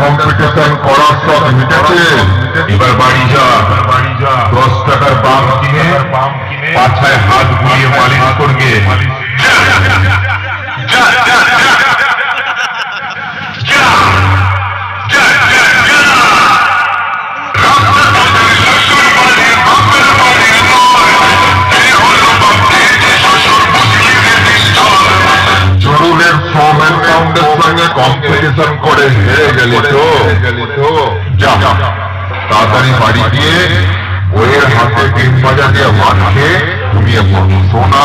Competition করার সব মিটেছে। এবার বাড়ি যা বাড়ি যা। দশ টাকার বাম কিনে, পাছায় হাত বুলিয়ে মালিশ করবে। কাউন্টের সঙ্গে কম্পিটিশন করে হেরে তো যা, তাড়াতাড়ি বাড়ি গিয়ে বইয়ের হাতে তিন বাজা দিয়ে ভাত সোনা